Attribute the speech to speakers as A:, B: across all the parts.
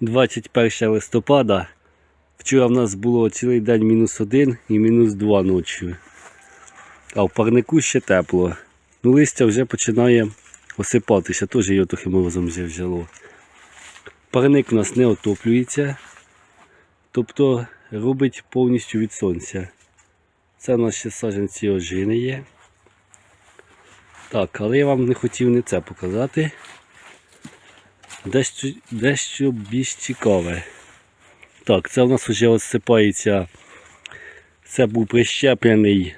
A: 21 листопада. Вчора в нас було цілий день мінус один і мінус два ночі. А в парнику ще тепло. Ну, листя вже починає осипатися, теж його трохи морозом взяло. Парник у нас не отоплюється, тобто робить повністю від сонця. Це у нас ще саджанці ожини є. Так, але я вам не хотів не це показати. Дещо, дещо більш цікаве. Так, це у нас вже осипається. Це був прищеплений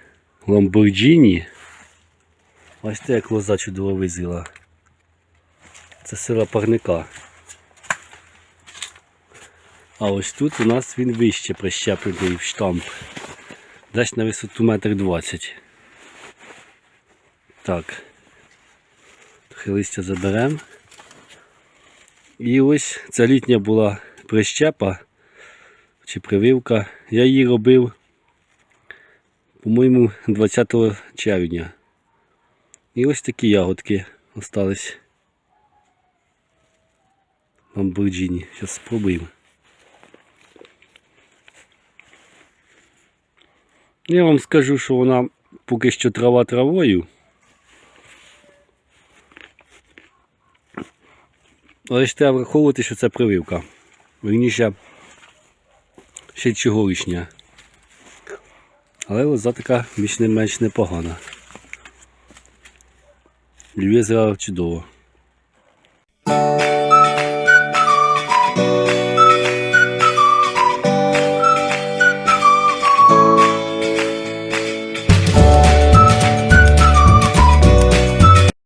A: Lamborghini. Ось те, як лоза чудово визила. Це сила парника. А ось тут у нас він вище прищеплений в штамп. Десь на висоту метр двадцять. Так. Трохи листя заберемо. І ось ця літня була прищепа чи прививка. Я її робив, по-моєму, 20 червня. І ось такі ягодки остались. Lamborghini. Зараз спробуємо. Я вам скажу, що вона поки що трава травою. Але ж треба враховувати, що це прививка. Верніше ще чогорічня. Але лоза така більш не менш непогана. Львізра чудово.